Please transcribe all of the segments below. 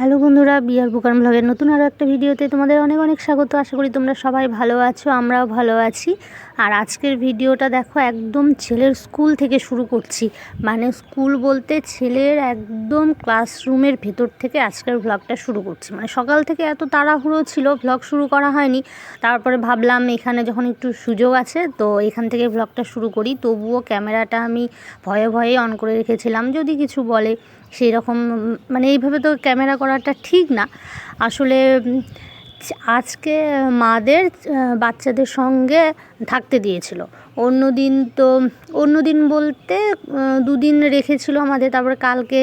Hello বন্ধুরা, বিয়ার বুকান ব্লগের নতুন আরও একটা ভিডিওতে তোমাদের অনেক অনেক স্বাগত। আশা করি তোমরা সবাই ভালো আছো, আমরাও ভালো আছি। আর আজকের ভিডিওটা দেখো, একদম ছেলের স্কুল থেকে শুরু করছি। মানে স্কুল বলতে ছেলের একদম ক্লাসরুমের ভেতর থেকে আজকের ব্লগটা শুরু করছি। মানে সকাল থেকে এত তাড়াহুড়ো ছিল, ব্লগ শুরু করা হয়নি। তারপরে ভাবলাম এখানে যখন একটু সুযোগ আছে, তো এখান থেকে ব্লগটা শুরু করি। তবুও ক্যামেরাটা আমি ভয়ে ভয়ে অন করে রেখেছিলাম, যদি কিছু বলে। সেই রকম মানে এইভাবে তো ক্যামেরা করাটা ঠিক না। আসলে আজকে মাদের বাচ্চাদের সঙ্গে থাকতে দিয়েছিল। অন্য দিন তো, অন্য দিন বলতে দুদিন রেখেছিল আমাদের, তারপর কালকে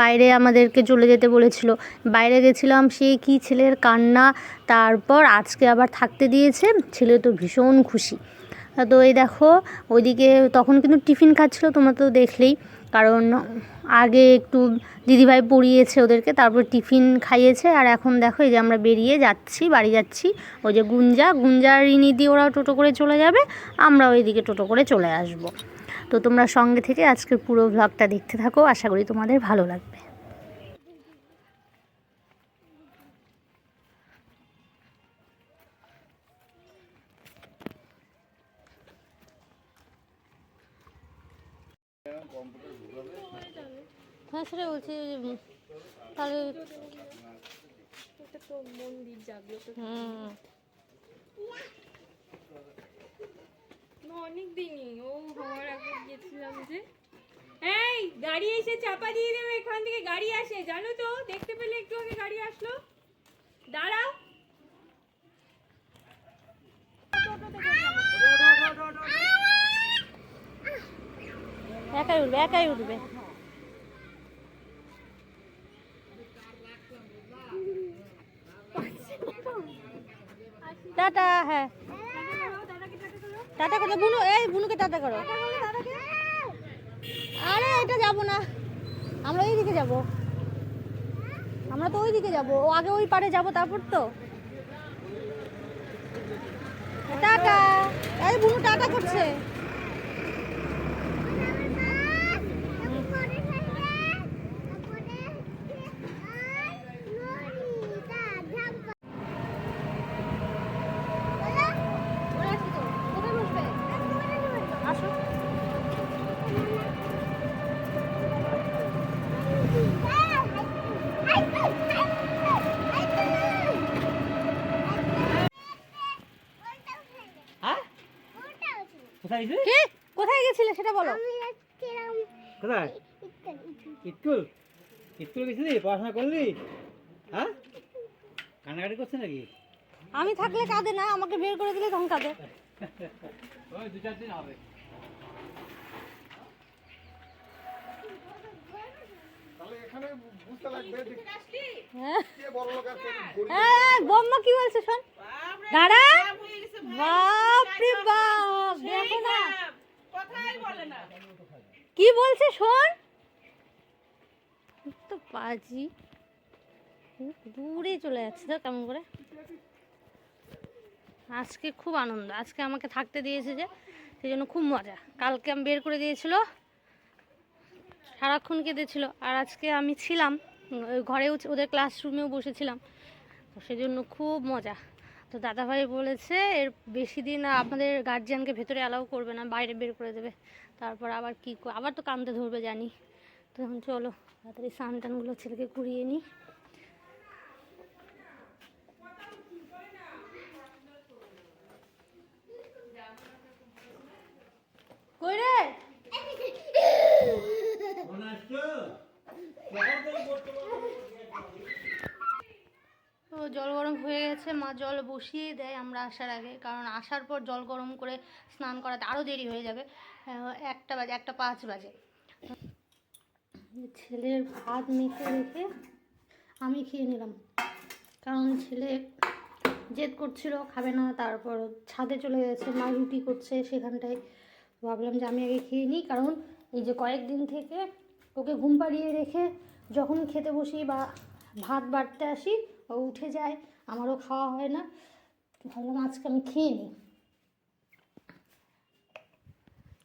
বাইরে আমাদেরকে চলে যেতে বলেছিল। বাইরে গেছিলাম, সে কি ছেলের কান্না, তারপর আজকে আবার থাকতে দিয়েছে। ছেলে তো ভীষণ খুশি। তো এই দেখো, ওইদিকে তখন কিন্তু টিফিন খাচ্ছিলো, তোমরা তো দেখলেই। কারণ আগে একটু দিদিভাই পড়িয়েছে ওদেরকে, তারপর টিফিন খাইয়েছে। আর এখন দেখো, এই যে আমরা বেরিয়ে যাচ্ছি, বাড়ি যাচ্ছি। ওই যে গুঞ্জা গুঞ্জা রিনি দিয়ে ওরা টোটো করে চলে যাবে আমরা ওইদিকে টোটো করে চলে আসব। তো তোমরা সঙ্গে থেকে আজকের পুরো ভ্লগটা দেখতে থাকো, আশা করি তোমাদের ভালো লাগবে। হ্যাঁ সেটা বলছি তাহলে মন্দির জাগ্রত অনেক দিনই ও হওয়ার আগে গিয়েছিলাম যে এই, গাড়ি এসে চাপা দিয়ে দেবে, এখান থেকে গাড়ি আসে, জানো তো? দেখতে পেলে একটু আগে গাড়ি আসলো। দাঁড়াও। একাই উঠবে একাই উঠবে। টাটা হ্যাঁ। টাটা করো, বুনু, এই বুনুকে টাটা করো। আরে, এটা যাব না। আমরা ওই দিকে যাব। আমরা তো ওই দিকে যাব। ও আগে ওই পারে যাব তারপর তো। টাটা। এই বুনু টাটা করছে আসো হ্যাঁ কোথায় গেছিলি কোথায় গেছিলে সেটা বলো। কোথায়? গেছিলি? পড়াশোনা করলি? হ্যাঁ? কান্নাকাটি করছে নাকি? আমি থাকলে কাঁদে না আমাকে বের করে দিলে তখন কাঁদে। ওই দু চার দিন হবে। হ্যাঁ। হ্যাঁ, বম্মা কি বলছে শোন? দাঁড়া। বাপরে বাপ দেখো না। কি বলছে শোন? তো পাজি। দূরে চলে যাচ্ছে তো কেমন করে। আজকে খুব আনন্দ। আজকে আমাকে থাকতে দিয়েছে যে সেই জন্য খুব মজা। কালকে আমি বের করে দিয়েছিল। সারাক্ষণ কেঁদেছিল। আর আজকে আমি ছিলাম ঘরেও ওদের ক্লাসরুমেও বসেছিলাম। তো সেজন্য খুব মজা। তো দাদাভাই বলেছে, এর বেশি দিন আমাদের গার্জিয়ানকে ভেতরে অ্যালাউ করবে না, বাইরে বের করে দেবে। তারপর আবার কি আবার তো কান্দে ধরবে জানি। তো এখন চলো, তাড়াতাড়ি স্নান টানগুলো ছেলেকে কুড়িয়ে নিই। কই রে? তো জল গরম হয়ে গেছে, মা জল বসিয়ে দেয় আমরা আসার আগে, কারণ আসার পর জল গরম করে স্নান করাতে আরও দেরি হয়ে যাবে। একটা বাজে, একটা পাঁচ বাজে। ছেলের ভাত মেখে রেখে আমি খেয়ে নিলাম। কারণ ছেলে জেদ করছিল, খাবে না, তারপর ছাদে চলে গেছে, মা রুটি করছে, সেখানটায় ভাবলাম যে আমি আগে খেয়ে নিই, কারণ এই যে কয়েকদিন থেকে ওকে ঘুম পাড়িয়ে রেখে যখন খেতে বসি বা ভাত বাড়তে আসি ও উঠে যায় আমারও খাওয়া হয় না। ভাবলাম আজকে আমি খেয়ে নিই।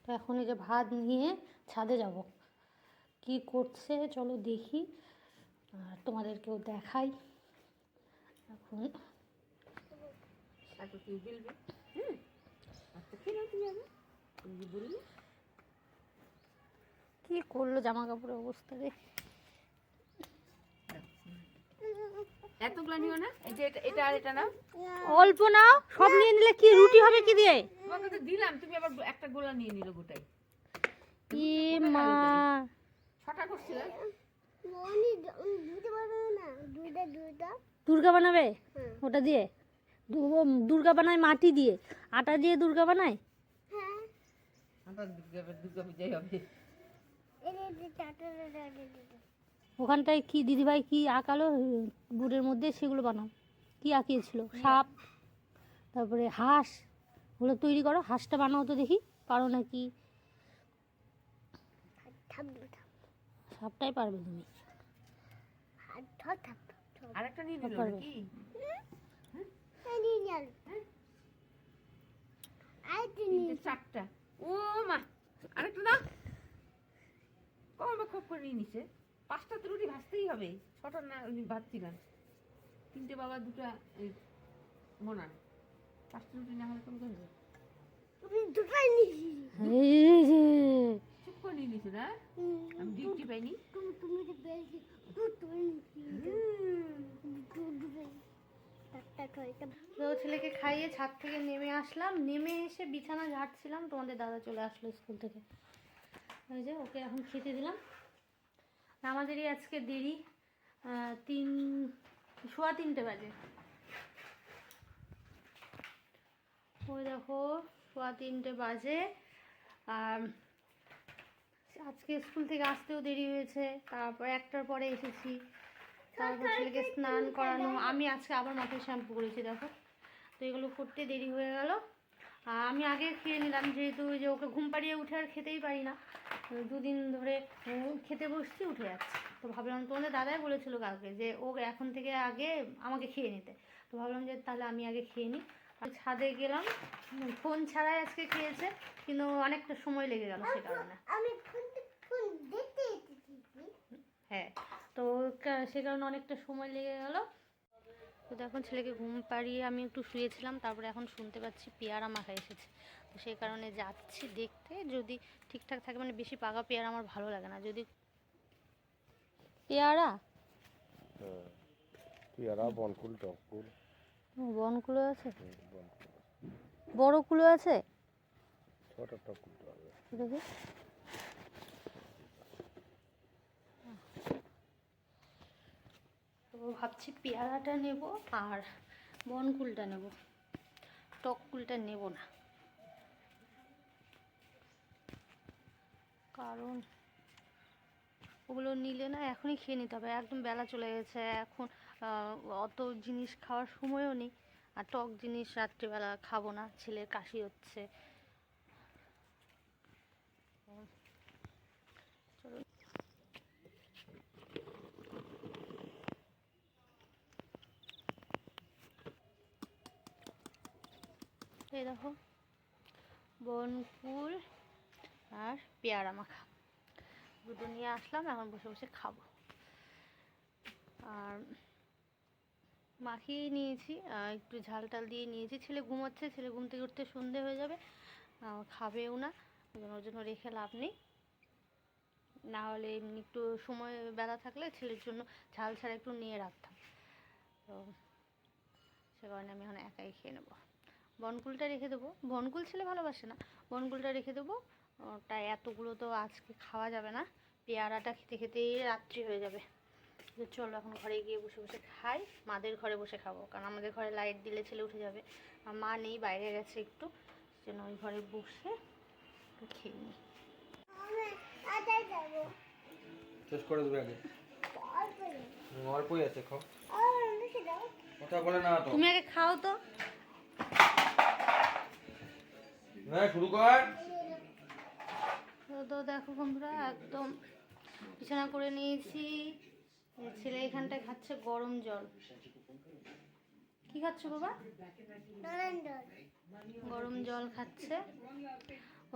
তো এখন এই যে ভাত নিয়ে ছাদে যাব। কি করছে চলো দেখি আর তোমাদেরকেও দেখাই। এখন কি করল জামা কাপড়ের অবস্থা রে? এতগুলো নিও না। এই যে এটা- এটা আর এটা না অল্প নাও সব নিয়ে নিলে কি রুটি হবে কি দিয়ে? তোমাকে তো দিলাম তুমি আবার একটা গোলা নিয়ে নিল গোটাই। ই মা। ছটা করছিল? দুর্গা বানাবে? ওটা দিয়ে? দুর্গা বানায় মাটি দিয়ে। আটা দিয়ে দুর্গা বানায়? আবার দুর্গা দুর্গা পূজাই হবে। ওখানটায় কি দিদিভাই কি আঁকালো? বুড়ের মধ্যে সেগুলো বানাও। কি আঁকিয়েছিল? সাপ তারপরে হাঁস ওগুলো তৈরি করো। হাঁসটা বানাও তো দেখি পারো নাকি? সাপটাই পারবে তুমি। আর একটা নিয়ে পারবে। চারটা। ও মা আরেকটা দাও। কম খুব করে নিয়ে নিছে? পাঁচটা তো রুটি ভাজতেই হবে ছটা না আমি ভাজছিলাম তিনটে বাবা দুটা এই, মোনা। পাঁচটা রুটি না হলে কেমন হবে এই যে চুপ করে নিয়ে নিছে না? আমি ডিউটি পাইনি। তো ছেলেকে খাইয়ে ছাদ থেকে নেমে আসলাম। নেমে এসে বিছানা ঝাড়ছিলাম তোমাদের দাদা চলে আসলো স্কুল থেকে। ওই যে ওকে এখন খেতে দিলাম। আমাদেরই আজকে দেরি। তিন সোয়া তিনটে বাজে। ওই দেখো সোয়া তিনটে বাজে। আর আজকে স্কুল থেকে আসতেও দেরি হয়েছে। তারপর একটার পরে এসেছি। তারপর ছেলেকে স্নান করানো। আমি আজকে আবার মাথায় শ্যাম্পু করেছি দেখো। তো এগুলো করতে দেরি হয়ে গেল। আমি আগে খেয়ে নিলাম যেহেতু যে ওকে ঘুম পাড়িয়ে উঠে আর খেতেই পারি না। দুদিন ধরে খেতে বসছি উঠে যাচ্ছে। তো ভাবলাম তোমাদের দাদাই বলেছিল কালকে যে ও এখন থেকে আগে আমাকে খেয়ে নিতে। তো ভাবলাম যে তাহলে আমি আগে খেয়ে নিই। ছাদে গেলাম ফোন ছাড়াই আজকে খেয়েছে কিন্তু অনেকটা সময় লেগে গেল সে কারণে। হ্যাঁ তো সে কারণে অনেকটা সময় লেগে গেল। তো এখন ছেলেকে ঘুম পাড়িয়ে আমি একটু শুয়েছিলাম তারপরে এখন শুনতে পাচ্ছি পেয়ারা মাখা এসেছে। তো সেই কারণে যাচ্ছি দেখতে যদি ঠিকঠাক থাকে মানে বেশি পাকা পেয়ারা আমার ভালো লাগে না যদি পেয়ারা? হ্যাঁ পেয়ারা বনকুল টককুল। ও, বনকুলো আছে? বড় কুলো আছে। ছটা টককুল পাবে দেখি। ভাবছি পেয়ারাটা নেব আর বনকুলটা নেব। টককুলটা নেব না। কারণ ওগুলো নিলে না এখনই খেয়ে নিতে হবে। একদম বেলা চলে গেছে, এখন অত জিনিস খাওয়ার সময়ও নেই। আর টক জিনিস রাত্রিবেলা খাব না, ছেলের কাশি হচ্ছে চলো এই দেখো। বনকুল আর পেয়ারা মাখা। দুটো নিয়ে আসলাম, এখন বসে বসে খাব। আর মাখিয়ে নিয়েছি একটু ঝাল টাল দিয়ে নিয়েছি। ছেলে ঘুমাচ্ছে, ছেলে ঘুম থেকে উঠতে সন্ধে হয়ে যাবে খাবেও না। ওর জন্য রেখে লাভ নেই। না হলে এমনি একটু সময়, বেলা থাকলে ছেলের জন্য ঝাল ছাড়া একটু নিয়ে রাখতাম। তো সে কারণে আমি এখন একাই খেয়ে নেব। বনকুলটা রেখে দেবো। বনকুল ছেলে ভালোবাসে না। বনকুলটা রেখে দেবো। ওটা এতগুলো তো আজকে খাওয়া যাবে না। পেয়ারাটা খেতে খেতে রাত্রি হয়ে যাবে। তো চলো এখন ঘরে গিয়ে বসে বসে খাই। মাদের ঘরে বসে খাব। কারণ আমাদের ঘরে লাইট দিলে ছেলে উঠে যাবে। আর মা নেই বাইরে গেছে একটু। সেজন্য ওই ঘরে বসে একটু খেয়ে নিই। শেষ করে দেবে আগে। অল্পই। আছে খাও। কথা বলে না তুমি আগে খাও তো। হ্যাঁ শুরু কর। তো তো দেখো বন্ধুরা একদম বিছানা করে নিয়েছি। ছেলে এখানটায় খাচ্ছে গরম জল। কি খাচ্ছ বাবা? গরম জল। খাচ্ছে।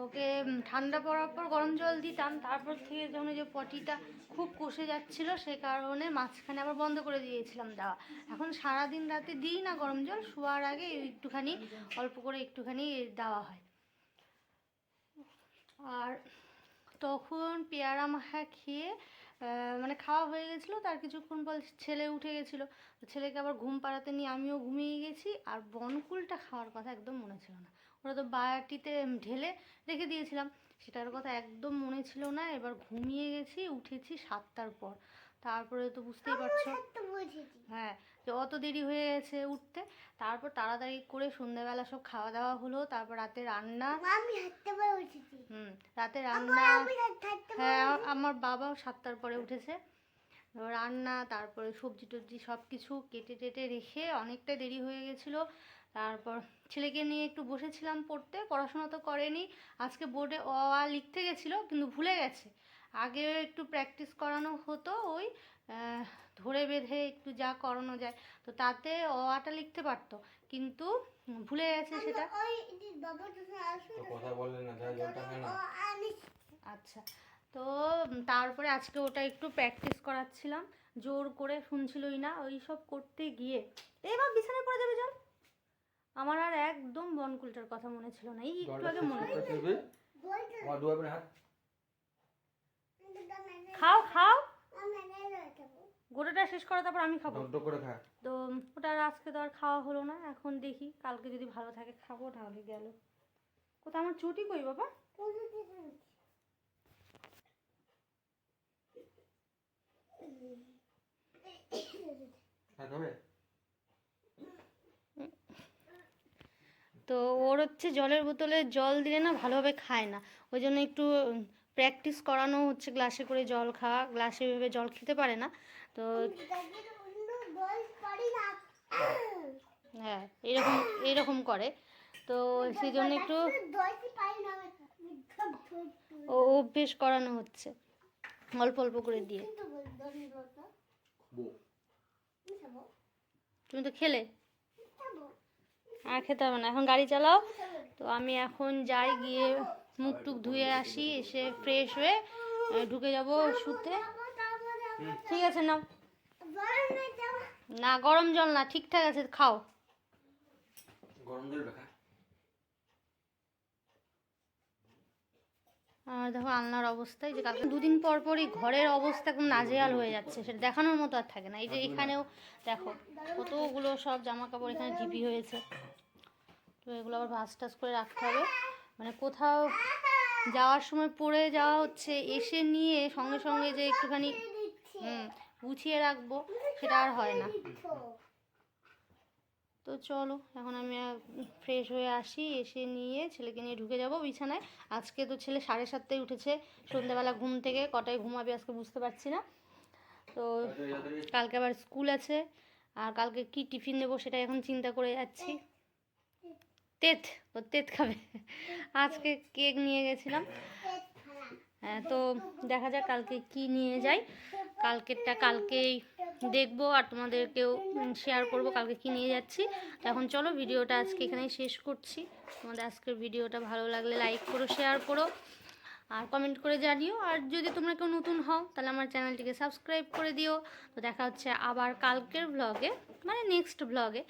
ওকে ঠান্ডা পড়ার পর গরম জল দিতাম তারপর থেকে যখন ওই যে পটিটা খুব কষে যাচ্ছিল সে কারণে মাঝখানে আবার বন্ধ করে দিয়েছিলাম দেওয়া। এখন সারাদিন রাতে দিই না গরম জল শোয়ার আগে একটুখানি অল্প করে একটুখানি দেওয়া হয়। আর তখন পেয়ারা মাখা খেয়ে মানে খাওয়া হয়ে গেছিল, তার কিছুক্ষণ পর ছেলে উঠে গেছিল। ছেলেকে আবার ঘুম পাড়াতে নিয়ে আমিও ঘুমিয়ে গেছি, আর বনকুলটা খাওয়ার কথা একদম মনে ছিল না। ওরা তো বাটিতে ঢেলে রেখে দিয়েছিলাম। সেটার কথা একদম মনে ছিল না। এবার ঘুমিয়ে গেছি, উঠেছি সাতটার পর। তারপরে তো বুঝতেই পারছ। হ্যাঁ যে অত দেরি হয়ে গেছে উঠতে তারপর তাড়াতাড়ি করে সন্ধ্যাবেলা সব খাওয়া দাওয়া হলো তারপর রাতে রান্না। হুম রাতে রান্না। হ্যাঁ আমার বাবাও সাতটার পরে উঠেছে। রান্না তারপরে সবজি টবজি সব কিছু কেটে টেটে রেখে অনেকটা দেরি হয়ে গেছিল। তারপর ছেলেকে নিয়ে একটু বসেছিলাম পড়তে পড়াশোনা তো করেনি। আজকে বোর্ডে অ আ লিখতে গেছিল কিন্তু ভুলে গেছে। আগে একটু প্র্যাকটিস করানো হতো ওই ধরে বেঁধে একটু যা করানো যায়। তো তাতে অ আটা লিখতে পারতো। কিন্তু ভুলে গেছে সেটা। আচ্ছা। তো তারপরে আজকে ওটা একটু প্র্যাকটিস করাচ্ছিলাম। জোর করে শুনছিলই না ওই সব করতে গিয়ে। এবার বিছানায় পড়ে যাবে জল? আমার আর একদম বনকুলটার কথা মনে ছিল না। এই একটু আগে মনে করতে হবে বলতে আমার দুয়ার পরে হাত খাও খাও। গোটাটা শেষ করো তারপর আমি খাব। করে খা। তো ওটা আর আজকে তো আর খাওয়া হলো না এখন দেখি কালকে যদি ভালো থাকে খাব তাহলে গেল। কোথাও আমার চুটি কই বাবা? তো ওর হচ্ছে জলের বোতলে জল দিলে না ভালোভাবে খায় না ওই জন্য একটু প্র্যাকটিস করানো হচ্ছে গ্লাসে করে জল খাওয়া। গ্লাসে ভেবে জল খেতে পারে না। তো হ্যাঁ এরকম এরকম করে। তো সেই জন্য একটু ও অভ্যেস করানো হচ্ছে। অল্প অল্প করে দিয়ে। তুমি তো খেলে? আর খেতে হবে না। এখন গাড়ি চালাও। তো আমি এখন যাই গিয়ে মুখ টুক ধুয়ে আসি এসে ফ্রেশ হয়ে ঢুকে যাব শুতে ঠিক আছে নাও। না গরম জল না ঠিকঠাক আছে খাও। গরম জল আর দেখো আলনার অবস্থায় যে কালকে। দুদিন পর পরই ঘরের অবস্থা একদম নাজেহাল হয়ে যাচ্ছে। সেটা দেখানোর মতো আর থাকে না। এই যে এখানেও দেখো কতগুলো সব জামা কাপড় এখানে ঢিপি হয়েছে। তো এগুলো আবার ভাস টাস করে রাখতে হবে। মানে কোথাও যাওয়ার সময় পড়ে যাওয়া হচ্ছে, এসে নিয়ে সঙ্গে সঙ্গে যে একটুখানি, হুম, গুছিয়ে রাখব, সেটা আর হয় না। তো চলো, এখন আমি ফ্রেশ হয়ে আসি, এসে নিয়ে ছেলেকে নিয়ে ঢুকে যাব বিছানায়। আজকে তো ছেলে সাড়ে সাতটায় উঠেছে, সন্ধ্যাবেলা ঘুম থেকে, কটায় ঘুমাবে আজকে বুঝতে পারছি না। তো কালকে আবার স্কুল আছে, আর কালকে কি টিফিন দেবো সেটা এখন চিন্তা করে যাচ্ছি। তেত, ও তেত খাবে। আজকে কেক নিয়ে গেছিলাম। হ্যাঁ তো দেখা যাক কালকে কি নিয়ে যাই। কালকেরটা কালকেই দেখব আর তোমাদেরকেও শেয়ার করব কালকে কি নিয়ে যাচ্ছি। এখন চলো ভিডিওটা আজকে এখানেই শেষ করছি। তোমাদের আজকের ভিডিওটা ভালো লাগলে লাইক করো শেয়ার করো আর কমেন্ট করে জানিও। আর যদি তোমরা কেউ নতুন হও, তাহলে আমার চ্যানেলটিকে সাবস্ক্রাইব করে দিও। তো দেখা হচ্ছে আবার কালকের ব্লগে মানে নেক্সট ব্লগে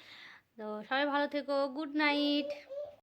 তো সবাই ভালো থেকো গুড নাইট।